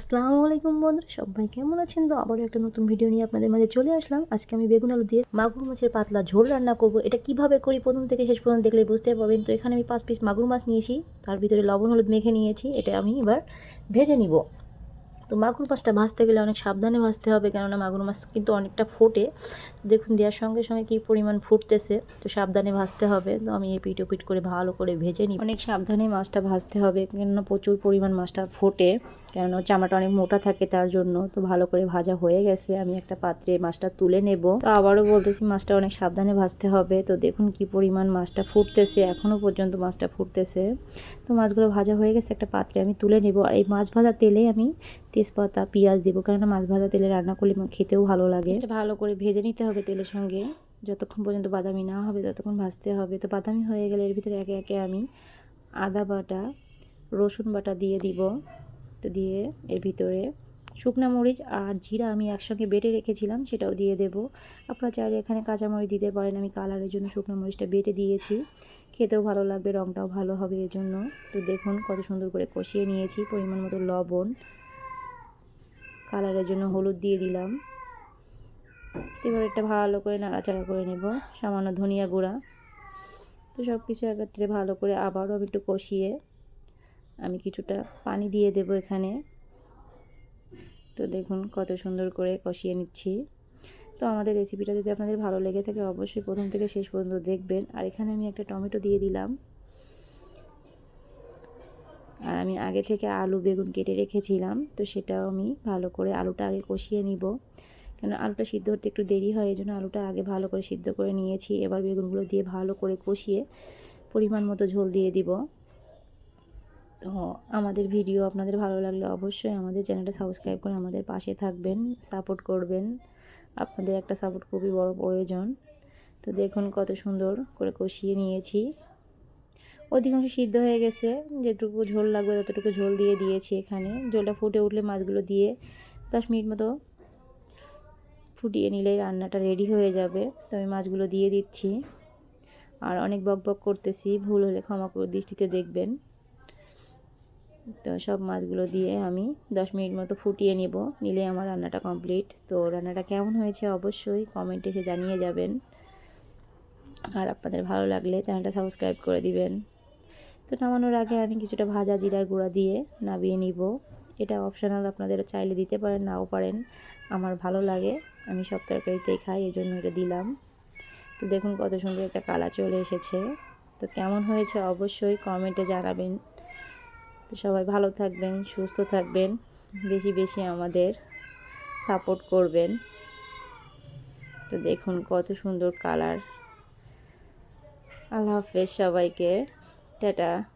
আসসালামু আলাইকুম বন্ধুরা, সবাই কেমন আছেন? তো আবারও একটা নতুন ভিডিও নিয়ে আপনাদের মাঝে চলে আসলাম। আজকে আমি বেগুন আলু দিয়ে মাগুর মাছের পাতলা ঝোল রান্না করব। এটা কীভাবে করি? প্রথম থেকে শেষ পর্যন্ত দেখলে বুঝতে পারবেন। তো এখানে আমি পাঁচ পিস মাগুর মাছ নিয়েছি। তার ভিতরে লবণ, হলুদ মেখে নিয়েছি। এটা আমি এবার ভেজে নিব। তো মাগুর মাছটা ভাজতে গেলে অনেক সাবধানে ভাজতে হবে, কেননা মাগুর মাছ কিন্তু অনেকটা ফোটে। দেখুন, দেওয়ার সঙ্গে সঙ্গে কী পরিমাণ ফুটতেছে, তো সাবধানে ভাজতে হবে। তো আমি এই পিট পিট করে ভালো করে ভেজে নিই অনেক সাবধানে মাছটা ভাজতে হবে, কেননা প্রচুর পরিমাণ মাছটা ফোটে, কেননা চামাটা অনেক মোটা থাকে তার জন্য। তো ভালো করে ভাজা হয়ে গেছে, আমি একটা পাত্রে মাছটা তুলে নেব। তো আবারও বলতেছি, মাছটা অনেক সাবধানে ভাজতে হবে। তো দেখুন কি পরিমাণ মাছটা ফুটতেছে, এখনও পর্যন্ত মাছটা ফুটতেছে। তো মাছগুলো ভাজা হয়ে গেছে, একটা পাত্রে আমি তুলে নেব। আর এই মাছ ভাজা তেলে আমি তেজপাতা, পেঁয়াজ দেবো। কেননা মাছ ভাজা তেলে রান্না করলে খেতেও ভালো লাগে। এটা ভালো করে ভেজে নিতে হবে তেলের সঙ্গে। যতক্ষণ পর্যন্ত বাদামি না হবে, ততক্ষণ ভাজতে হবে। তো বাদামি হয়ে গেলে এর ভিতরে একে একে আমি আদা বাটা, রসুন বাটা দিয়ে দিব। তো দিয়ে এর ভিতরে শুকনা মরিচ আর জিরা আমি একসঙ্গে বেটে রেখেছিলাম, সেটাও দিয়ে দেব। আপনারা চাইলে এখানে কাঁচামরিচ দিতে পারেন, আমি কালারের জন্য শুকনো মরিচটা বেটে দিয়েছি। খেতেও ভালো লাগবে রঙটাও ভালো হবে এর জন্য তো দেখুন কত সুন্দর করে কষিয়ে নিয়েছি, পরিমাণ মতো লবণ। কালারের জন্য হলুদ দিয়ে দিলাম। এবার এটা ভালো করে নাড়াচাড়া করে নেব, সামান্য ধনিয়া গুঁড়া। তো সব কিছু একত্রে ভালো করে আবারও আমি একটু কষিয়ে আমি কিছুটা পানি দিয়ে দেব এখানে। তো দেখুন কত সুন্দর করে কষিয়ে নিচ্ছি। তো আমাদের রেসিপিটা যদি আপনাদের ভালো লেগে থাকে অবশ্যই প্রথম থেকে শেষ পর্যন্ত দেখবেন। আর এখানে আমি একটা টমেটো দিয়ে দিলাম। আমি আগে থেকে আলু, বেগুন কেটে রেখেছিলাম। তো সেটাও আমি ভালো করে আলুটা আগে কষিয়ে নিব। কেন আলুটা সিদ্ধ হতে একটু দেরি হয় এই জন্য আলুটা আগে ভালো করে সিদ্ধ করে নিয়েছি। এবার বেগুনগুলো দিয়ে ভালো করে কষিয়ে পরিমাণ মতো ঝোল দিয়ে দিব। তো আমাদের ভিডিও আপনাদের ভালো লাগলে অবশ্যই আমাদের চ্যানেলটা সাবস্ক্রাইব করে আমাদের পাশে থাকবেন, সাপোর্ট করবেন। আপনাদের একটা সাপোর্ট খুবই বড় প্রয়োজন। তো দেখুন কত সুন্দর করে কষিয়ে নিয়েছি। অধিকাংশ সিদ্ধ হয়ে গেছে। যেটুকু ঝোল লাগবে ততটুকু ঝোল দিয়ে দিয়েছি এখানে। ঝোলটা ফুটে উঠলে মাছগুলো দিয়ে দশ মিনিট মতো ফুটিয়ে নিলে রান্নাটা রেডি হয়ে যাবে। তো আমি মাছগুলো দিয়ে দিচ্ছি। আর অনেক বক বক করতেছি, ভুল হলে ক্ষমা করে দৃষ্টিতে দেখবেন। তো সব মাছগুলো দিয়ে আমি দশ মিনিট মতো ফুটিয়ে নিব। নিলে আমার রান্নাটা কমপ্লিট। তো রান্নাটা কেমন হয়েছে অবশ্যই কমেন্টে এসে জানিয়ে যাবেন। আর আপনাদের ভালো লাগলে চ্যানেলটা সাবস্ক্রাইব করে দিবেন। তো নামানোর আগে আমি কিছুটা ভাজা জিরার গুঁড়া দিয়ে নাবিয়ে নিব। এটা অপশনাল আপনাদের চাইলে দিতে পারেন, নাও পারেন। আমার ভালো লাগে, আমি সব তরকারিতেই খাই এই জন্য এটা দিলাম। তো দেখুন কত সুন্দর একটা কালার চলে এসেছে। তো কেমন হয়েছে অবশ্যই কমেন্টে জানাবেন। তো সবাই ভালো থাকবেন, সুস্থ থাকবেন, বেশি বেশি আমাদের সাপোর্ট করবেন। তো দেখুন কত সুন্দর কালার। আল্লাহ হাফেজ সবাইকে। da da.